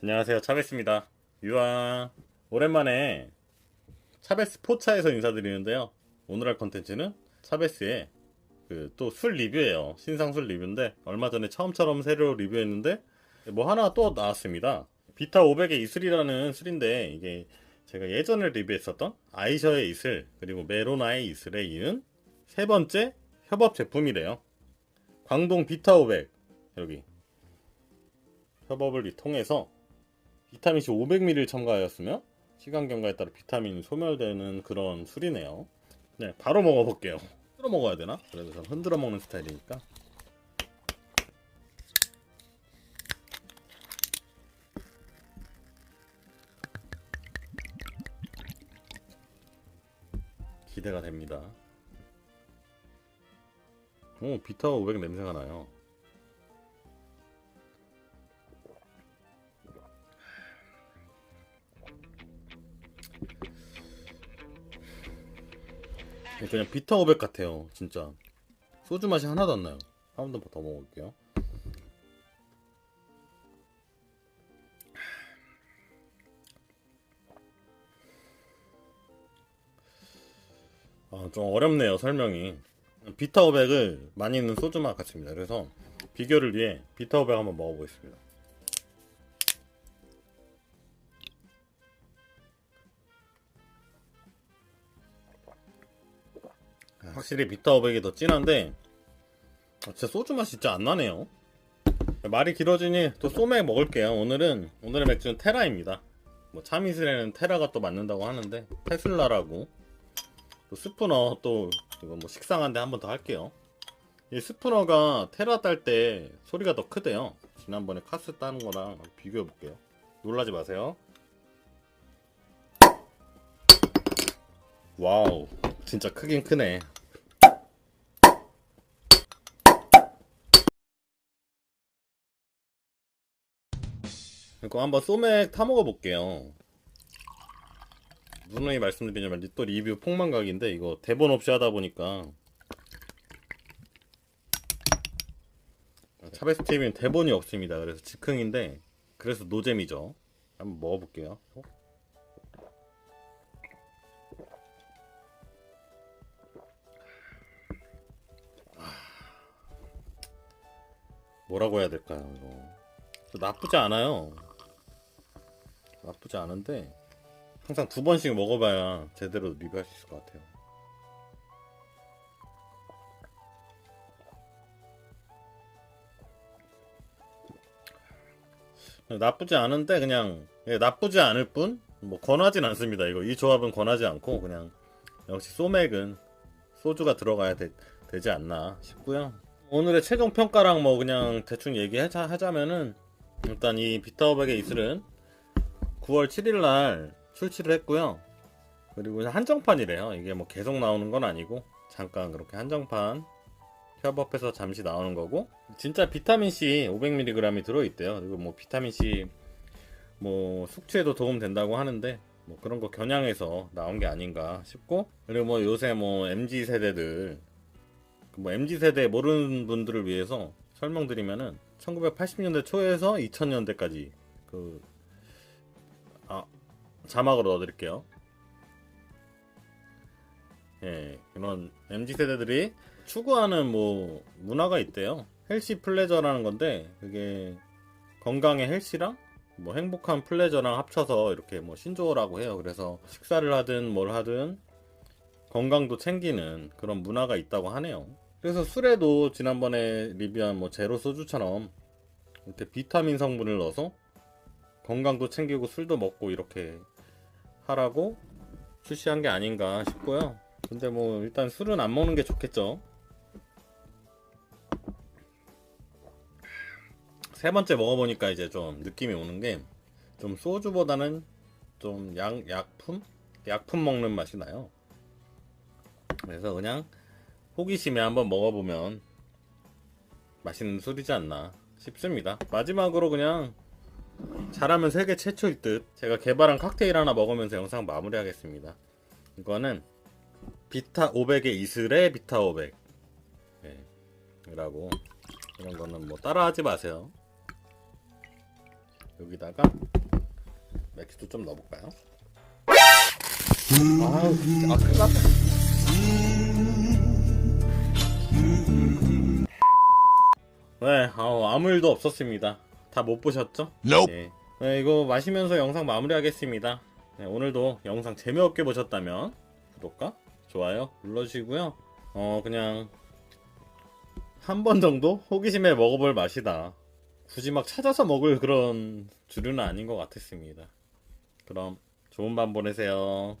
안녕하세요. 차베스입니다. 유아 오랜만에 차베스 포차에서 인사드리는데요. 오늘 할 컨텐츠는 차베스의 그 또 술 리뷰예요. 신상 술 리뷰인데 얼마 전에 처음처럼 새로 리뷰했는데 뭐 하나 또 나왔습니다. 비타 500의 이슬이라는 술인데 이게 제가 예전에 리뷰했었던 아이셔의 이슬 그리고 메로나의 이슬에 이은 세 번째 협업 제품이래요. 광동 비타 500 여기 협업을 통해서 비타민C 500ml를 첨가하였으며 시간 경과에 따라 비타민이 소멸되는 그런 술이네요. 네, 바로 먹어볼게요. 흔들어 먹어야 되나? 그래도 전 흔들어 먹는 스타일이니까. 기대가 됩니다. 오, 비타 500 냄새가 나요. 그냥 비타 500 같아요, 진짜. 소주 맛이 하나도 안 나요. 한 번 더 먹어볼게요. 아, 좀 어렵네요, 설명이. 비타 500을 많이 있는 소주 맛 같습니다. 그래서 비교를 위해 비타 500 한번 먹어보겠습니다. 확실히 비타 500이 더 진한데 아, 진짜 소주 맛이 진짜 안 나네요. 말이 길어지니 또 소맥 먹을게요. 오늘은 오늘의 맥주는 테라입니다. 뭐 참이슬에는 테라가 또 맞는다고 하는데 테슬라라고 또 스푸너 또 이거 뭐 식상한데 한 번 더 할게요. 이 스푸너가 테라 딸 때 소리가 더 크대요. 지난번에 카스 따는 거랑 비교해 볼게요. 놀라지 마세요. 와우, 진짜 크긴 크네. 이거 한번 소맥 타 먹어 볼게요. 누누이 말씀드리자면 또 리뷰 폭망각인데 이거 대본 없이 하다 보니까 차베스 TV는 대본이 없습니다. 그래서 즉흥인데 그래서 노잼이죠. 한번 먹어볼게요. 뭐라고 해야 될까요? 이거 나쁘지 않아요. 나쁘지 않은데 항상 두 번씩 먹어봐야 제대로 리뷰할 수 있을 것 같아요. 나쁘지 않은데 그냥 예, 나쁘지 않을 뿐 뭐 권하진 않습니다. 이거 이 조합은 권하지 않고 그냥 역시 소맥은 소주가 들어가야 되, 지 않나 싶고요. 오늘의 최종 평가랑 뭐 그냥 대충 얘기하자 하자면은 일단 이 비타오백의 이슬은 9월 7일 날 출시를 했고요. 그리고 한정판이래요. 이게 뭐 계속 나오는 건 아니고 잠깐 그렇게 한정판 협업해서 잠시 나오는 거고 진짜 비타민 C 500mg이 들어 있대요. 그리고 뭐 비타민 C 뭐 숙취에도 도움 된다고 하는데 뭐 그런 거 겨냥해서 나온 게 아닌가 싶고 그리고 뭐 요새 뭐 MZ 세대들 뭐 MZ 세대 모르는 분들을 위해서 설명드리면은 1980년대 초에서 2000년대까지 그 아, 자막으로 넣어드릴게요. 예, 그런 MZ 세대들이 추구하는 뭐 문화가 있대요. 헬시 플레저라는 건데 그게 건강의 헬시랑 뭐 행복한 플레저랑 합쳐서 이렇게 뭐 신조어라고 해요. 그래서 식사를 하든 뭘 하든 건강도 챙기는 그런 문화가 있다고 하네요. 그래서 술에도 지난번에 리뷰한 뭐 제로 소주처럼 이렇게 비타민 성분을 넣어서 건강도 챙기고 술도 먹고 이렇게 하라고 출시한 게 아닌가 싶고요. 근데 뭐 일단 술은 안 먹는 게 좋겠죠. 세 번째 먹어보니까 이제 좀 느낌이 오는 게 좀 소주보다는 좀 약, 약품? 약품 먹는 맛이 나요. 그래서 그냥 호기심에 한번 먹어보면 맛있는 술이지 않나 싶습니다. 마지막으로 그냥 잘하면 세계 최초일 듯. 제가 개발한 칵테일 하나 먹으면서 영상 마무리하겠습니다. 이거는 비타 500의 이슬의 비타 500 네, 라고. 이런 거는 뭐 따라하지 마세요. 여기다가 맥주도 좀 넣어볼까요? 아우 진짜. 아 큰일 났다. 네 아무 일도 없었습니다 다 못 보셨죠? Nope. 네. 네, 이거 마시면서 영상 마무리하겠습니다 네, 오늘도 영상 재미없게 보셨다면 구독과 좋아요 눌러주시고요 어 그냥 한 번 정도 호기심에 먹어볼 맛이다 굳이 막 찾아서 먹을 그런 주류는 아닌 것 같았습니다 그럼 좋은 밤 보내세요